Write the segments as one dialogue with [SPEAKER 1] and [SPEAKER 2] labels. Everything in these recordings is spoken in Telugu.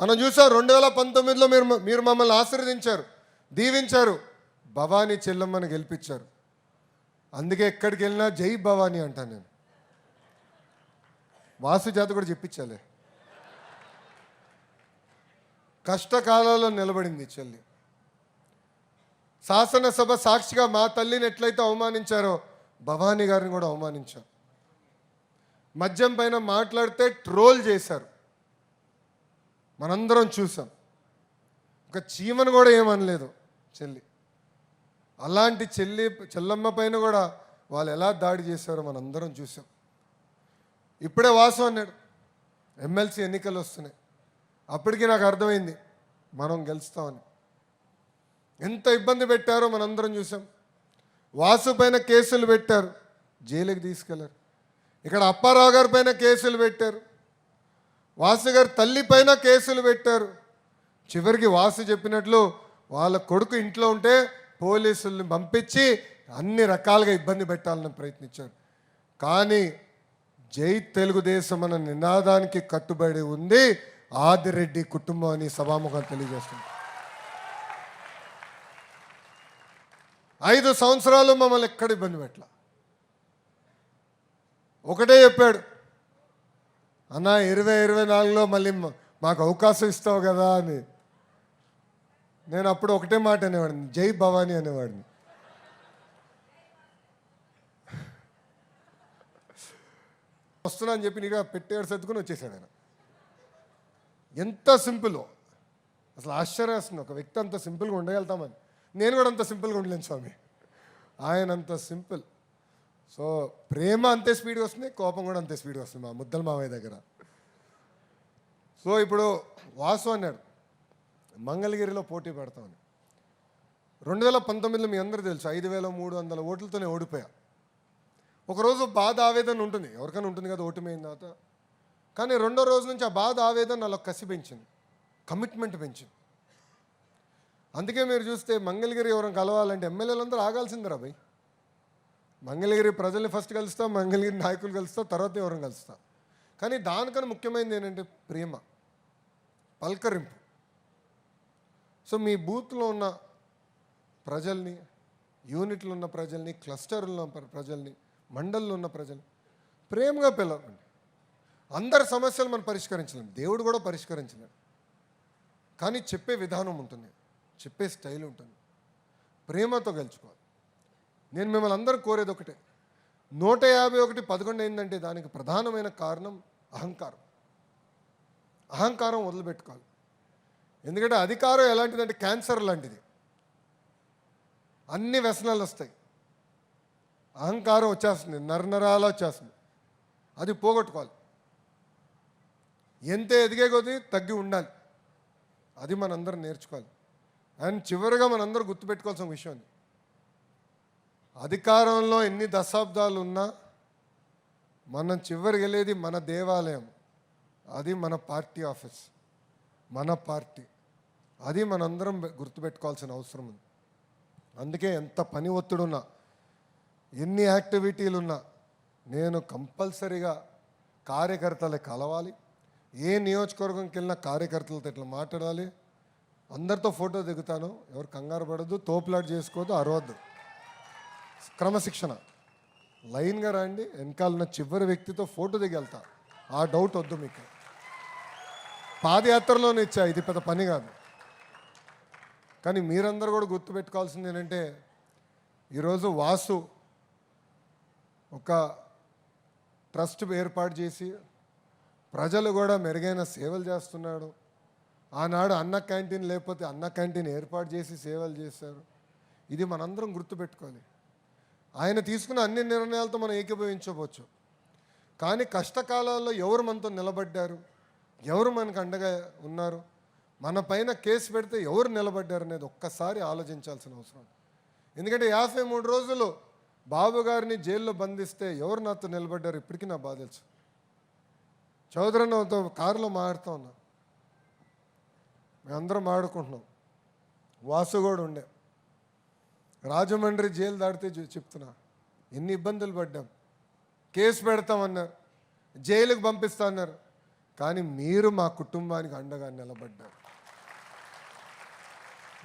[SPEAKER 1] మనం చూసాం రెండు వేల పంతొమ్మిదిలో మీరు మీరు మమ్మల్ని ఆశీర్వదించారు దీవించారు. భవానీ చెల్లమ్మని గెలిపించారు. అందుకే ఎక్కడికి వెళ్ళినా జై భవానీ అంటాను నేను. వాసు జాత కూడా చెప్పించాలే. కష్టకాలంలో నిలబడింది చెల్లి. శాసనసభ సాక్షిగా మా తల్లిని ఎట్లయితే అవమానించారో భవానీ గారిని కూడా అవమానించారు మద్యం పైన మాట్లాడితే ట్రోల్ చేశారు. మనందరం చూసాం. ఒక చీమను కూడా ఏమనలేదు చెల్లి. అలాంటి చెల్లి చెల్లమ్మ పైన కూడా వాళ్ళు ఎలా దాడి చేశారో మనందరం చూసాం. ఇప్పుడే వాసు అన్నాడు ఎమ్మెల్సీ ఎన్నికలు వస్తున్నాయి. అప్పటికి నాకు అర్థమైంది మనం గెలుస్తామని. ఎంత ఇబ్బంది పెట్టారో మనందరం చూసాం. వాసు పైన కేసులు పెట్టారు జైలుకి తీసుకెళ్ళారు. ఇక్కడ అప్పారావు గారి పైన కేసులు పెట్టారు. వాసు గారు తల్లి పైన కేసులు పెట్టారు. చివరికి వాసు చెప్పినట్లు వాళ్ళ కొడుకు ఇంట్లో ఉంటే పోలీసుల్ని పంపించి అన్ని రకాలుగా ఇబ్బంది పెట్టాలని ప్రయత్నించారు. కానీ జై తెలుగుదేశం అన్న నినాదానికి కట్టుబడి ఉంది. ఆదిరెడ్డి కుటుంబం అని సభాముఖం తెలియజేస్తుంది. ఐదు సంవత్సరాలు మమ్మల్ని ఎక్కడ ఇబ్బంది పెట్టాల? ఒకటే చెప్పాడు అన్న ఇరవై ఇరవై నాలుగులో మళ్ళీ మాకు అవకాశం ఇస్తావు కదా అని. నేను అప్పుడు ఒకటే మాట అనేవాడిని జై భవానీ అనేవాడిని. వస్తున్నా అని చెప్పి నీగా పెట్టేడు సర్దుకుని వచ్చేసాడు ఆయన. ఎంత సింపుల్. అసలు ఆశ్చర్యేస్తుంది ఒక వ్యక్తి అంత సింపుల్గా ఉండగలుగుతామని. నేను కూడా అంత సింపుల్గా ఉండలేను స్వామి. ఆయన అంత సింపుల్. సో ప్రేమ అంతే స్పీడ్గా వస్తుంది కోపం కూడా అంతే స్పీడ్గా వస్తుంది మా ముద్దల మామయ్య దగ్గర. సో ఇప్పుడు వాసు అన్నాడు మంగళగిరిలో పోటీ పెడతామని. రెండు వేల పంతొమ్మిదిలో మీ అందరూ తెలుసు ఐదు వేల మూడు వందల ఓట్లతోనే ఓడిపోయా. ఒకరోజు బాధ ఆవేదన ఉంటుంది ఎవరికైనా ఉంటుంది కదా ఓటమైన తర్వాత. కానీ రెండో రోజు నుంచి ఆ బాధ ఆవేదన నాలో కసి పెంచింది కమిట్మెంట్ పెంచింది. అందుకే మీరు చూస్తే మంగళగిరి ఎవరైనా కలవాలంటే ఎమ్మెల్యేలందరూ ఆగాల్సిందిరా భయ్. మంగళగిరి ప్రజల్ని ఫస్ట్ కలుస్తా మంగళగిరి నాయకులు కలుస్తాం తర్వాత ఎవరిని కలుస్తాం. కానీ దానికన్నా ముఖ్యమైనది ఏంటంటే ప్రేమ పల్కరింపు. సో మీ బూత్లో ఉన్న ప్రజల్ని యూనిట్లో ఉన్న ప్రజల్ని క్లస్టర్లో ఉన్న ప్ర- ప్రజల్ని మండల్లో ఉన్న ప్రజల్ని ప్రేమగా పిలవండి. అందరి సమస్యలు మనం పరిష్కరించలేం. దేవుడు కూడా పరిష్కరించలేం కానీ చెప్పే విధానం ఉంటుంది చెప్పే స్టైల్ ఉంటుంది. ప్రేమతో గెలుచుకోవాలి. నేను మిమ్మల్ని అందరూ కోరేది ఒకటే. నూట యాభై ఒకటి పదకొండు అయిందంటే దానికి ప్రధానమైన కారణం అహంకారం. అహంకారం వదిలిపెట్టుకోవాలి. ఎందుకంటే అధికారం ఎలాంటిదంటే క్యాన్సర్ లాంటిది. అన్ని వ్యసనాలు వస్తాయి. అహంకారం వచ్చేస్తుంది నరనరాల వచ్చేస్తుంది. అది పోగొట్టుకోవాలి. ఎంత ఎదిగే కొద్దీ తగ్గి ఉండాలి. అది మనందరం నేర్చుకోవాలి. అండ్ చివరిగా మనందరూ గుర్తుపెట్టుకోవాల్సిన విషయం అది. అధికారంలో ఎన్ని దశాబ్దాలు ఉన్నా మనం చివరికి వెళ్ళేది మన దేవాలయం. అది మన పార్టీ ఆఫీస్. మన పార్టీ. అది మనందరం గుర్తుపెట్టుకోవాల్సిన అవసరం ఉంది. అందుకే ఎంత పని ఒత్తిడున్నా ఎన్ని యాక్టివిటీలున్నా నేను కంపల్సరీగా కార్యకర్తలు కలవాలి. ఏ నియోజకవర్గంకి వెళ్ళిన కార్యకర్తలతో ఇట్లా మాట్లాడాలి. అందరితో ఫోటో దిగుతాను. ఎవరు కంగారు పడద్దు. తోపులాట చేసుకోవద్దు. అరవద్దు. క్రమశిక్షణ. లైన్గా రండి వెనకాలన్న చివరి వ్యక్తితో ఫోటో దిగెళ్తా ఆ డౌట్ వద్దు మీకు. పాదయాత్రలోనే ఇచ్చా ఇది పెద్ద పని కాదు. కానీ మీరందరూ కూడా గుర్తుపెట్టుకోవాల్సింది ఏంటంటే ఈరోజు వాసు ఒక ట్రస్ట్ ఏర్పాటు చేసి ప్రజలు కూడా మెరుగైన సేవలు చేస్తున్నాడు. ఆనాడు అన్న క్యాంటీన్ లేకపోతే అన్న క్యాంటీన్ ఏర్పాటు చేసి సేవలు చేశారు. ఇది మనందరం గుర్తుపెట్టుకోవాలి. ఆయన తీసుకున్న అన్ని నిర్ణయాలతో మనం ఏకీభవించవచ్చు. కానీ కష్టకాలాల్లో ఎవరు మనతో నిలబడ్డారు? ఎవరు మనకు అండగా ఉన్నారు? మన పైన కేసు పెడితే ఎవరు నిలబడ్డారు అనేది ఒక్కసారి ఆలోచించాల్సిన అవసరం. ఎందుకంటే యాభై మూడు రోజులు బాబు గారిని జైల్లో బంధిస్తే ఎవరు నాతో నిలబడ్డారు? ఇప్పటికీ నా బాధ తెలుసు. చౌదరన్నతో కారులో మాడుతూ ఉన్నా. మేమందరం మాడుకుంటున్నాం వాసు కూడా ఉండే. రాజమండ్రి జైలు దాటితే చూ- చెప్తున్నా. ఎన్ని ఇబ్బందులు పడ్డాం. కేసు పెడతామన్నారు. జైలుకు పంపిస్తా అన్నారు కానీ మీరు మా కుటుంబానికి అండగా నిలబడ్డారు.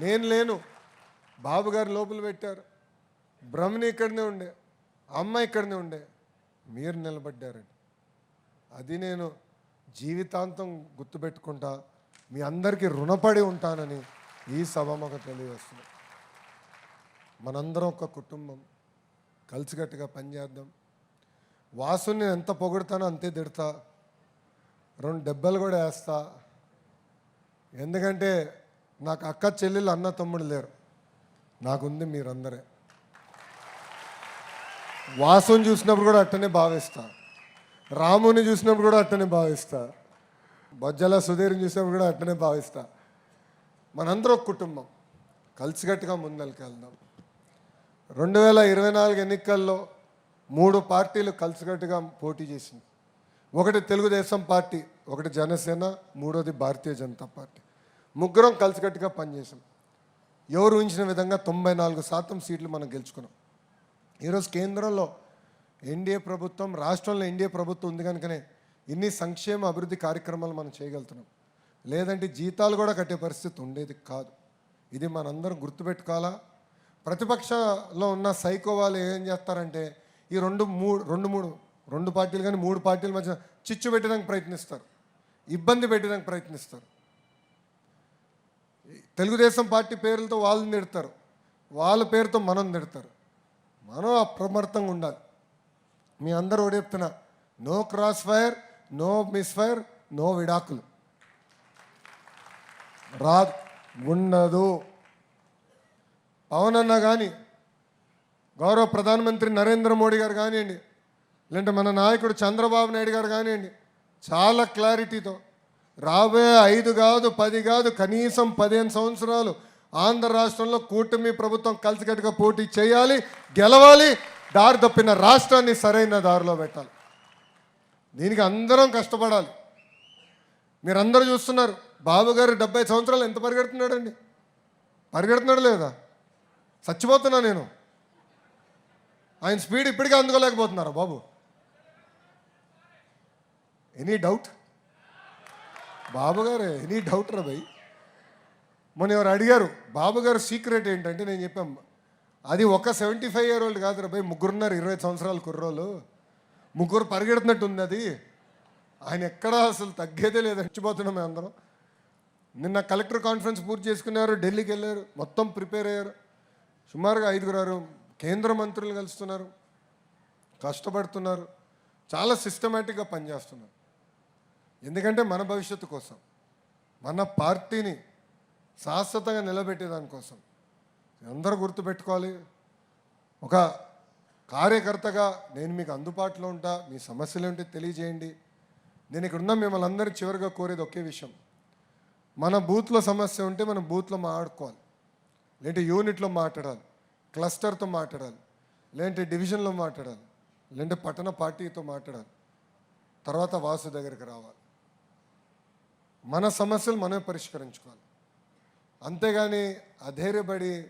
[SPEAKER 1] నేను లేను. బాబు గారు లోపల పెట్టారు. బ్రహ్మని ఇక్కడనే ఉండే. అమ్మ ఇక్కడనే ఉండే. మీరు నిలబడ్డారండి. అది నేను జీవితాంతం గుర్తుపెట్టుకుంటా. మీ అందరికీ రుణపడి ఉంటానని ఈ సభ మాకు తెలియజేస్తున్నాను మనందరం ఒక కుటుంబం కలిసికట్టుగా పనిచేద్దాం వాసుని నేను ఎంత పొగుడతానో అంతే తిడతా. రెండు దెబ్బలు కూడా వేస్తా. ఎందుకంటే నాకు అక్క చెల్లెలు అన్న తమ్ముడు లేరు. నాకుంది మీరందరే. వాసుని చూసినప్పుడు కూడా అట్టనే భావిస్తా. రాముని చూసినప్పుడు కూడా అట్టనే భావిస్తా. బొజ్జల సుధీర్ని చూసినప్పుడు కూడా అట్టనే భావిస్తా. మనందరం ఒక కుటుంబం. కలిసికట్టుగా ముందరికి వెళ్దాం రెండు వేల ఇరవై నాలుగు ఎన్నికల్లో మూడు పార్టీలు కలిసికట్టుగా పోటీ చేసింది. ఒకటి తెలుగుదేశం పార్టీ ఒకటి జనసేన మూడోది భారతీయ జనతా పార్టీ. ముగ్గురం కలిసికట్టుగా పనిచేసాం. ఎవరు ఊహించిన విధంగా తొంభై నాలుగు శాతం సీట్లు మనం గెలుచుకున్నాం. ఈరోజు కేంద్రంలో ఎన్డీఏ ప్రభుత్వం రాష్ట్రంలో ఎన్డీఏ ప్రభుత్వం ఉంది కనుకనే ఇన్ని సంక్షేమ అభివృద్ధి కార్యక్రమాలు మనం చేయగలుగుతున్నాం. లేదంటే జీతాలు కూడా కట్టే పరిస్థితి ఉండేది కాదు. ఇది మనందరం గుర్తుపెట్టుకోవాలా? ప్రతిపక్షంలో ఉన్న సైకో వాళ్ళు ఏం చేస్తారంటే ఈ రెండు మూడు రెండు మూడు రెండు పార్టీలు కానీ మూడు పార్టీల మధ్య చిచ్చు పెట్టడానికి ప్రయత్నిస్తారు. ఇబ్బంది పెట్టడానికి ప్రయత్నిస్తారు. తెలుగుదేశం పార్టీ పేర్లతో వాళ్ళని నెడతారు. వాళ్ళ పేరుతో మనం నెడతారు. మనం అప్రమత్తంగా ఉండాలి. మీ అందరూ ఒకటి no crossfire no misfire no విడాకులు. రాదు ఉండదు. అవునన్నా కానీ గౌరవ ప్రధానమంత్రి నరేంద్ర మోడీ గారు కానివ్వండి లేదంటే మన నాయకుడు చంద్రబాబు నాయుడు గారు కానివ్వండి చాలా క్లారిటీతో రాబోయే ఐదు కాదు పది కాదు కనీసం పదిహేను సంవత్సరాలు ఆంధ్ర రాష్ట్రంలో కూటమి ప్రభుత్వం కలిసికట్టుగా పోటీ చేయాలి గెలవాలి దారి తప్పిన రాష్ట్రాన్ని సరైన దారిలో పెట్టాలి. దీనికి అందరం కష్టపడాలి. మీరందరూ చూస్తున్నారు బాబు గారు డెబ్బై సంవత్సరాలు ఎంత పరిగెడుతున్నాడండి? పరిగెడుతున్నాడు లేదా? చచ్చిపోతున్నా నేను. ఆయన స్పీడ్ ఇప్పటికే అందుకోలేకపోతున్నారా బాబు? ఎనీ డౌట్ బాబు గారు ఎనీ డౌట్ రా భయ్. మొన్న ఎవరు అడిగారు బాబు గారు సీక్రెట్ ఏంటంటే నేను చెప్పాం. అది ఒక సెవెంటీ ఫైవ్ ఇయర్ ఓల్డ్ కాదు రా భయ్ ముగ్గురున్నారు ఇరవై సంవత్సరాల కుర్రోళ్ళు. ముగ్గురు పరిగెడుతున్నట్టు ఉంది అది. ఆయన ఎక్కడా అసలు తగ్గేదే లేదు చచ్చిపోతున్నాం మేము అందరం. నిన్న కలెక్టర్ కాన్ఫరెన్స్ పూర్తి చేసుకున్నారు ఢిల్లీకి వెళ్ళారు మొత్తం ప్రిపేర్ అయ్యారు. సుమారుగా ఐదుగురు కేంద్ర మంత్రులు కలుస్తున్నారు. కష్టపడుతున్నారు. చాలా సిస్టమేటిక్గా పనిచేస్తున్నారు. ఎందుకంటే మన భవిష్యత్తు కోసం మన పార్టీని శాశ్వతంగా నిలబెట్టేదానికోసం అందరూ గుర్తుపెట్టుకోవాలి. ఒక కార్యకర్తగా నేను మీకు అందుబాటులో ఉంటా మీ సమస్యలు ఏంటి తెలియజేయండి. నేను ఇక్కడ ఉన్న మిమ్మల్ని అందరూ చివరిగా కోరేది ఒకే విషయం. మన బూత్లో సమస్య ఉంటే మనం బూత్లో మాట్లాడుకోవాలి. లేదంటే యూనిట్లో మాట్లాడాలి క్లస్టర్తో మాట్లాడాలి లేదంటే డివిజన్లో మాట్లాడాలి లేదంటే పట్టణ పార్టీతో మాట్లాడాలి. తర్వాత వాసు దగ్గరికి రావాలి. మన సమస్యలు మనమే పరిష్కరించుకోవాలి. అంతేగాని అధైర్యపడి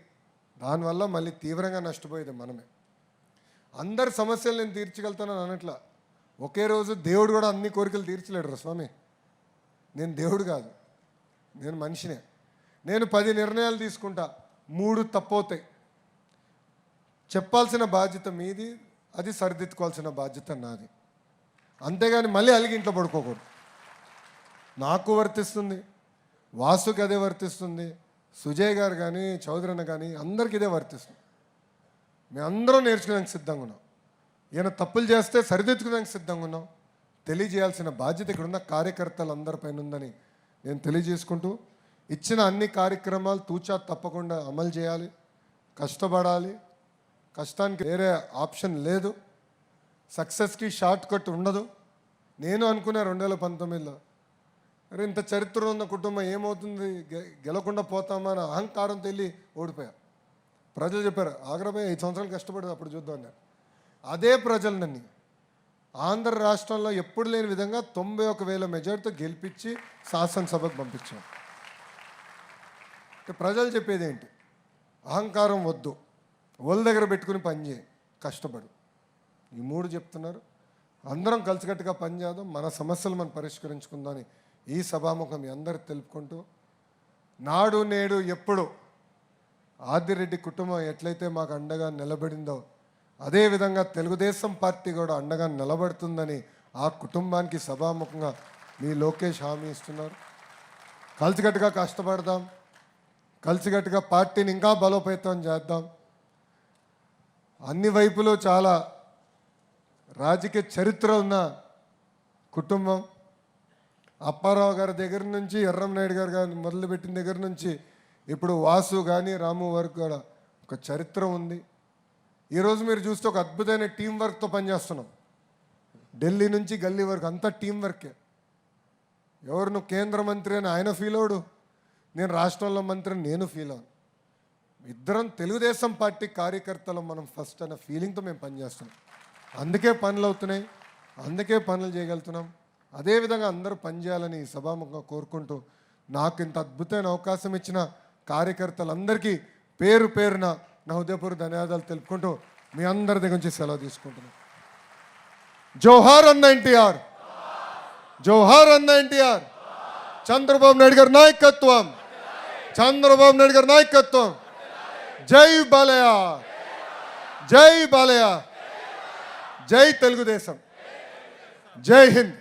[SPEAKER 1] దానివల్ల మళ్ళీ తీవ్రంగా నష్టపోయేది మనమే. అందరి సమస్యలు నేను తీర్చగలుగుతానని అనట్లా. ఒకే రోజు దేవుడు కూడా అన్ని కోరికలు తీర్చలేడు రా స్వామి. నేను దేవుడు కాదు. నేను మనిషినే. నేను పది నిర్ణయాలు తీసుకుంటా. మూడు తప్పవుతాయి. చెప్పాల్సిన బాధ్యత మీది అది సరిదిద్దుకోవాల్సిన బాధ్యత నాది. అంతేగాని మళ్ళీ అలిగి ఇంట్లో పడుకోకూడదు. నాకు వర్తిస్తుంది వాసుకి అదే వర్తిస్తుంది సుజయ్ గారు కానీ చౌదరన్న కానీ అందరికి ఇదే వర్తిస్తుంది. మేమందరం నేర్చుకోవడానికి సిద్ధంగా ఉన్నాం. ఈయన తప్పులు చేస్తే సరిదిద్దుకోవడానికి సిద్ధంగా ఉన్నాం. తెలియజేయాల్సిన బాధ్యత ఇక్కడ ఉన్న కార్యకర్తలు ఉందని నేను తెలియజేసుకుంటూ ఇచ్చిన అన్ని కార్యక్రమాలు తూచా తప్పకుండా అమలు చేయాలి. కష్టపడాలి. కష్టానికి వేరే ఆప్షన్ లేదు. సక్సెస్కి షార్ట్ కట్ ఉండదు. నేను అనుకున్నా రెండు వేల పంతొమ్మిదిలో అరే ఇంత చరిత్ర ఉన్న కుటుంబం ఏమవుతుంది? గె- గెలకుండా పోతామా? అని అహంకారంతో వెళ్ళి ఓడిపోయా. ప్రజలు చెప్పారు ఆగ్రహమే ఐదు సంవత్సరాలు కష్టపడేది అప్పుడు చూద్దాం అన్నారు. అదే ప్రజలు నన్ను ఆంధ్ర రాష్ట్రంలో ఎప్పుడు లేని విధంగా తొంభై ఒక వేల మెజార్టీతో గెలిపించి శాసనసభకు పంపించాం. ప్రజలు చెప్పేది ఏంటి? అహంకారం వద్దు. ఒళ్ళ దగ్గర పెట్టుకుని పనిచేయి కష్టపడు. ఈ మూడు చెప్తున్నారు. అందరం కలిసికట్టుగా పనిచేద్దాం మన సమస్యలు మనం పరిష్కరించుకుందామని ఈ సభాముఖం మీ అందరికి తెలుపుకుంటూ నాడు నేడు ఎప్పుడు ఆదిరెడ్డి కుటుంబం ఎట్లయితే మాకు అండగా నిలబడిందో అదేవిధంగా తెలుగుదేశం పార్టీ కూడా అండగా నిలబడుతుందని ఆ కుటుంబానికి సభాముఖంగా మీ లోకేష్ హామీ ఇస్తున్నారు. కలిసికట్టుగా కష్టపడదాం. కలిసికట్టుగా పార్టీని ఇంకా బలోపేతం చేద్దాం. అన్ని వైపులు చాలా రాజకీయ చరిత్ర ఉన్న కుటుంబం. అప్పారావు గారి దగ్గర నుంచి ఎర్రంనాయుడు గారు గారిని మొదలుపెట్టిన దగ్గర నుంచి ఇప్పుడు వాసు కానీ రాము వరకు కూడా ఒక చరిత్ర ఉంది. ఈరోజు మీరు చూస్తే ఒక అద్భుతమైన టీం వర్క్తో పనిచేస్తున్నాం. ఢిల్లీ నుంచి గల్లీ వరకు అంతా టీం వర్కే ఎవరు నువ్వు కేంద్ర మంత్రి అని ఆయన ఫీల్ అవడు? నేను రాష్ట్రంలో మంత్రి నేను ఫీల్ అవును ఇద్దరం తెలుగుదేశం పార్టీ కార్యకర్తలు మనం ఫస్ట్ అన్న ఫీలింగ్తో మేము పనిచేస్తున్నాం. అందుకే పనులు అవుతున్నాయి అందుకే పనులు చేయగలుగుతున్నాం. అదేవిధంగా అందరూ పనిచేయాలని సభాముఖంగా కోరుకుంటూ నాకు ఇంత అద్భుతమైన అవకాశం ఇచ్చిన కార్యకర్తలందరికీ పేరు పేరున నా హృదయపూర్వ ధన్యవాదాలు తెలుపుకుంటూ మీ అందరి దగ్గర నుంచి సెలవు తీసుకుంటున్నాను. జోహార్ అన్న ఎన్టీఆర్! జోహార్ అన్న ఎన్టీఆర్! చంద్రబాబు నాయుడు గారి నాయకత్వం. చంద్రబాబు నాయుడు గారి నాయకత్వం. జై బాలయ్య. జై బాలయ్య. జై తెలుగుదేశం. జై హింద్.